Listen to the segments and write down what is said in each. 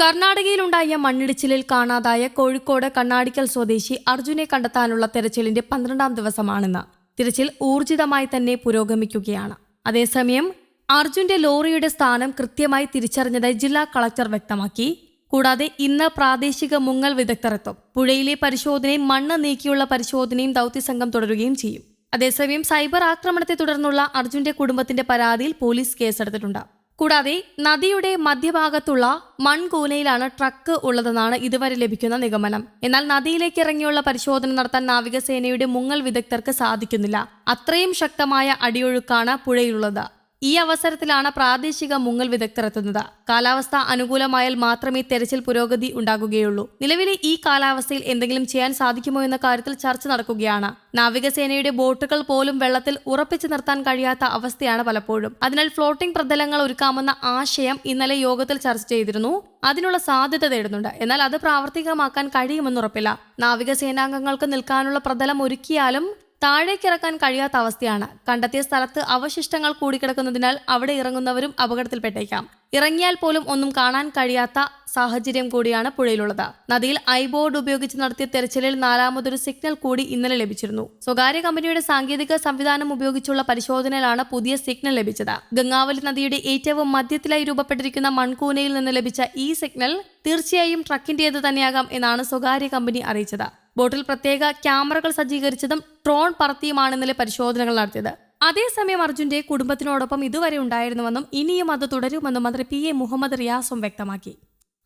കർണാടകയിലുണ്ടായ മണ്ണിടിച്ചിലിൽ കാണാതായ കോഴിക്കോട് കണ്ണാടിക്കൽ സ്വദേശി അർജുനെ കണ്ടെത്താനുള്ള തെരച്ചിലിന്റെ പന്ത്രണ്ടാം ദിവസമാണെന്ന്. തിരച്ചിൽ ഊർജിതമായി തന്നെ പുരോഗമിക്കുകയാണ്. അതേസമയം അർജുന്റെ ലോറിയുടെ സ്ഥാനം കൃത്യമായി തിരിച്ചറിഞ്ഞതായി ജില്ലാ കളക്ടർ വ്യക്തമാക്കി. കൂടാതെ ഇന്ന് പ്രാദേശിക മുങ്ങൽ വിദഗ്ധർ എത്തും പുഴയിലെ പരിശോധനയും മണ്ണ് നീക്കിയുള്ള പരിശോധനയും ദൗത്യസംഘം തുടരുകയും ചെയ്യും. അതേസമയം സൈബർ ആക്രമണത്തെ തുടർന്നുള്ള അർജുന്റെ കുടുംബത്തിന്റെ പരാതിയിൽ പോലീസ് കേസെടുത്തിട്ടുണ്ട്. കൂടാതെ നദിയുടെ മധ്യഭാഗത്തുള്ള മൺകൂനയിലാണ് ട്രക്ക് ഉള്ളതെന്നാണ് ഇതുവരെ ലഭിക്കുന്ന നിഗമനം. എന്നാൽ നദിയിലേക്ക് ഇറങ്ങിയുള്ള പരിശോധന നടത്താൻ നാവികസേനയുടെ മുങ്ങൽ വിദഗ്ധർക്ക് സാധിക്കുന്നില്ല. അത്രയും ശക്തമായ അടിയൊഴുക്കാണ് പുഴയിലുള്ളത്. ഈ അവസരത്തിലാണ് പ്രാദേശിക മുങ്ങൽ വിദഗ്ധർ എത്തുന്നത് കാലാവസ്ഥ അനുകൂലമായാൽ മാത്രമേ തെരച്ചിൽ പുരോഗതി ഉണ്ടാകുകയുള്ളൂ. നിലവിലെ ഈ കാലാവസ്ഥയിൽ എന്തെങ്കിലും ചെയ്യാൻ സാധിക്കുമോ എന്ന കാര്യത്തിൽ ചർച്ച നടക്കുകയാണ്. നാവികസേനയുടെ ബോട്ടുകൾ പോലും വെള്ളത്തിൽ ഉറപ്പിച്ചു നിർത്താൻ കഴിയാത്ത അവസ്ഥയാണ് പലപ്പോഴും. അതിനാൽ ഫ്ലോട്ടിംഗ് പ്രതലങ്ങൾ ഒരുക്കാമെന്ന ആശയം ഇന്നലെ യോഗത്തിൽ ചർച്ച ചെയ്തിരുന്നു. അതിനുള്ള സാധ്യത തേടുന്നുണ്ട്. എന്നാൽ അത് പ്രാവർത്തികമാക്കാൻ കഴിയുമെന്നുറപ്പില്ല. നാവികസേനാംഗങ്ങൾക്ക് നിൽക്കാനുള്ള പ്രതലം ഒരുക്കിയാലും താഴേക്കിറക്കാൻ കഴിയാത്ത അവസ്ഥയാണ്. കണ്ടെത്തിയ സ്ഥലത്ത് അവശിഷ്ടങ്ങൾ കൂടിക്കിടക്കുന്നതിനാൽ അവിടെ ഇറങ്ങുന്നവരും അപകടത്തിൽപ്പെട്ടേക്കാം. ഇറങ്ങിയാൽ പോലും ഒന്നും കാണാൻ കഴിയാത്ത സാഹചര്യം കൂടിയാണ് പുഴയിലുള്ളത്. നദിയിൽ ഐ ബോർഡ് ഉപയോഗിച്ച് നടത്തിയ തെരച്ചിലിൽ നാലാമതൊരു സിഗ്നൽ കൂടി ഇന്നലെ ലഭിച്ചിരുന്നു. സ്വകാര്യ കമ്പനിയുടെ സാങ്കേതിക സംവിധാനം ഉപയോഗിച്ചുള്ള പരിശോധനയിലാണ് പുതിയ സിഗ്നൽ ലഭിച്ചത്. ഗംഗാവലി നദിയുടെ ഏറ്റവും മധ്യത്തിലായി രൂപപ്പെട്ടിരിക്കുന്ന മൺകൂനയിൽ നിന്ന് ലഭിച്ച ഈ സിഗ്നൽ തീർച്ചയായും ട്രക്കിന്റേത് തന്നെയാകാം എന്നാണ് സ്വകാര്യ കമ്പനി അറിയിച്ചത്. ബോട്ടിൽ പ്രത്യേക ക്യാമറകൾ സജ്ജീകരിച്ചതും ഡ്രോൺ പറത്തിയുമാണ് ഇന്നലെ പരിശോധനകൾ നടത്തിയത്. അതേസമയം അർജുന്റെ കുടുംബത്തിനോടൊപ്പം ഇതുവരെ ഉണ്ടായിരുന്നുവെന്നും ഇനിയും അത് തുടരുമെന്നും മന്ത്രി പി എ മുഹമ്മദ് റിയാസും വ്യക്തമാക്കി.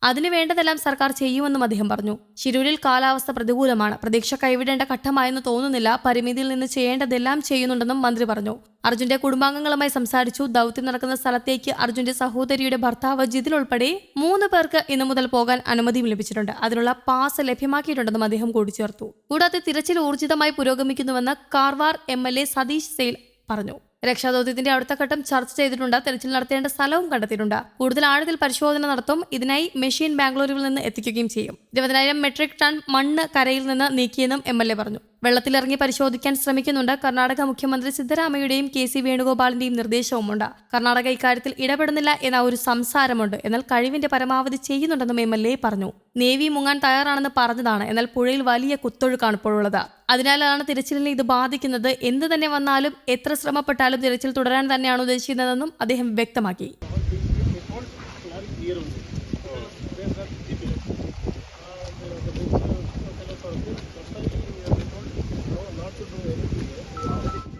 അതിനു വേണ്ടതെല്ലാം സർക്കാർ ചെയ്യുമെന്നും അദ്ദേഹം പറഞ്ഞു. ശിരൂരിൽ കാലാവസ്ഥ പ്രതികൂലമാണ്. പ്രതീക്ഷ കൈവിടേണ്ട ഘട്ടമായെന്ന് തോന്നുന്നില്ല. പരിമിതിയിൽ നിന്ന് ചെയ്യേണ്ടതെല്ലാം ചെയ്യുന്നുണ്ടെന്നും മന്ത്രി പറഞ്ഞു. അർജുന്റെ കുടുംബാംഗങ്ങളുമായി സംസാരിച്ചു. ദൗത്യം നടക്കുന്ന സ്ഥലത്തേക്ക് അർജുന്റെ സഹോദരിയുടെ ഭർത്താവ് ജിതിൽ ഉൾപ്പെടെ മൂന്ന് പേർക്ക് ഇന്നു മുതൽ പോകാൻ അനുമതിയും ലഭിച്ചിട്ടുണ്ട്. അതിനുള്ള പാസ് ലഭ്യമാക്കിയിട്ടുണ്ടെന്നും അദ്ദേഹം കൂട്ടിച്ചേർത്തു. കൂടാതെ തിരച്ചിൽ ഊർജിതമായി പുരോഗമിക്കുന്നുവെന്ന് കാർവാർ എ സതീഷ് സെയിൽ പറഞ്ഞു. രക്ഷാദൌത്യത്തിന്റെ അടുത്ത ഘട്ടം ചർച്ച ചെയ്തിട്ടുണ്ട്. തെരച്ചിൽ നടത്തേണ്ട സ്ഥലവും കണ്ടെത്തിയിട്ടുണ്ട്. കൂടുതൽ ആഴത്തിൽ പരിശോധന നടത്തും ഇതിനായി മെഷീൻ ബാംഗ്ലൂരിൽ നിന്ന് എത്തിക്കുകയും ചെയ്യും. ഇരുപതിനായിരം മെട്രിക് ടൺ മണ്ണ് കരയിൽ നിന്ന് നീക്കിയെന്നും എം പറഞ്ഞു. വെള്ളത്തിലിറങ്ങി പരിശോധിക്കാൻ ശ്രമിക്കുന്നുണ്ട്. കർണാടക മുഖ്യമന്ത്രി സിദ്ധരാമയ്യയുടെയും കെ സി വേണുഗോപാലിന്റെയും നിർദ്ദേശവുമുണ്ട്. കർണാടക ഇക്കാര്യത്തിൽ ഇടപെടുന്നില്ല എന്ന ഒരു സംസാരമുണ്ട്. എന്നാൽ കഴിവിന്റെ പരമാവധി ചെയ്യുന്നുണ്ടെന്നും എം എൽ എ പറഞ്ഞു. നേവി മുങ്ങാൻ തയ്യാറാണെന്ന് പറഞ്ഞതാണ്. എന്നാൽ പുഴയിൽ വലിയ കുത്തൊഴുക്കാണ് ഇപ്പോഴുള്ളത്. അതിനാലാണ് തിരച്ചിലിനെ ഇത് ബാധിക്കുന്നത്. എന്ത് തന്നെ വന്നാലും എത്ര ശ്രമപ്പെട്ടാലും തിരച്ചിൽ തുടരാൻ തന്നെയാണ് ഉദ്ദേശിക്കുന്നതെന്നും അദ്ദേഹം വ്യക്തമാക്കി.